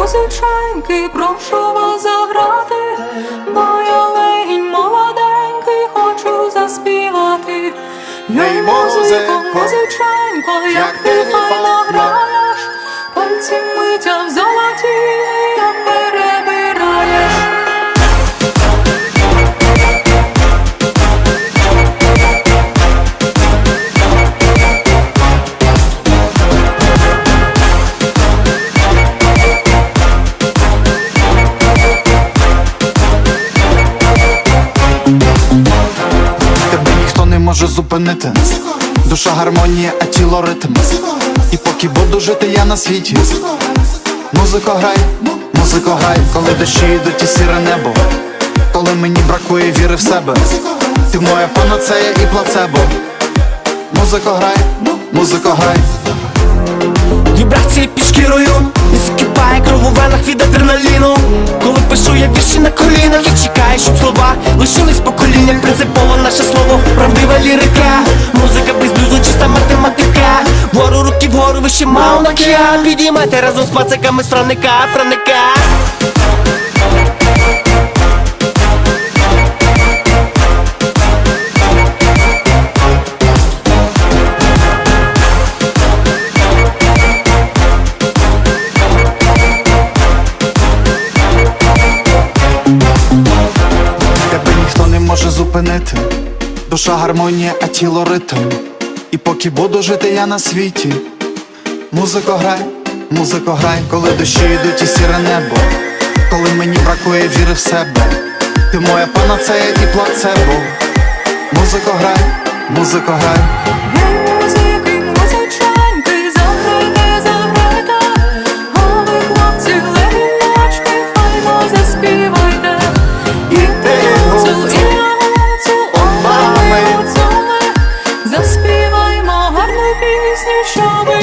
музиченьки, прошу вас заграти, бо я легінь молоденький, хочу заспівати. Ей, музико, музиченько, як ти файно граєш, може зупинити. Душа гармонія, а тіло ритм. І поки буду жити я на світі. Музико грай, музико грай, коли дощі йдуть і сіре небо. Коли мені бракує віри в себе. Ти моя панацея і плацебо. Музико грай, музико грай щоб слова лишились покоління Принципово наше слово, правдива лірика. Музика без блюзу, чиста математика. Вгору руки вгору, вище мау на океан Підіймайте разом з пациками з франика, зупинити. Душа гармонія, а тіло ритм. І поки буду жити я на світі. Музико грай, музико грай, коли дощі йдуть і сіре небо. Коли мені бракує віри в себе. Ти моя панацея і плацебо. Музико грай, музико грай пісню, щоби